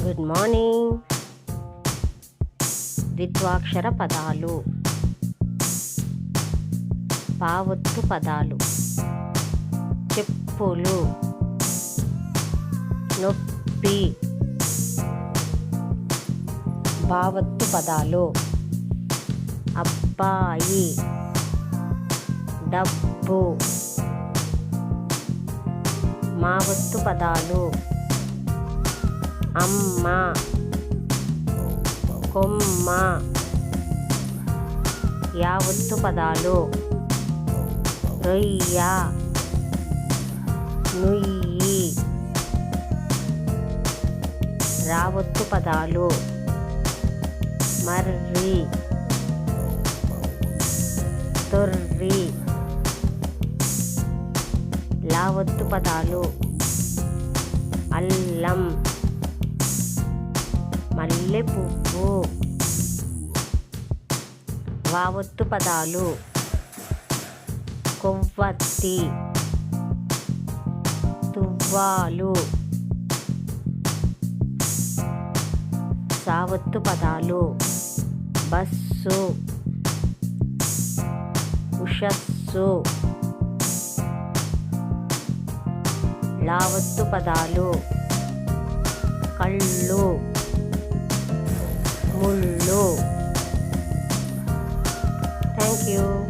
Good morning ద్విత్వాక్షర పదాలు పావొత్తు పదాలు చెప్పులు నొప్పి భావత్తు పదాలు అబ్బాయి డబ్బు మావత్తు పదాలు అమ్మ. కొమ్మ. యావత్తు పదాలు. రొయ్య. నుయ్యి. రావత్తు పదాలు. మర్రి. తొర్రి. లావత్తు పదాలు. అల్లం. మల్లె పువ్వు. వావొత్తు పదాలు. కొవ్వత్తి. తువ్వాలు. సావత్తు పదాలు. బస్సు. ఉషస్సు. లావత్తు పదాలు. కళ్ళు. Thank you.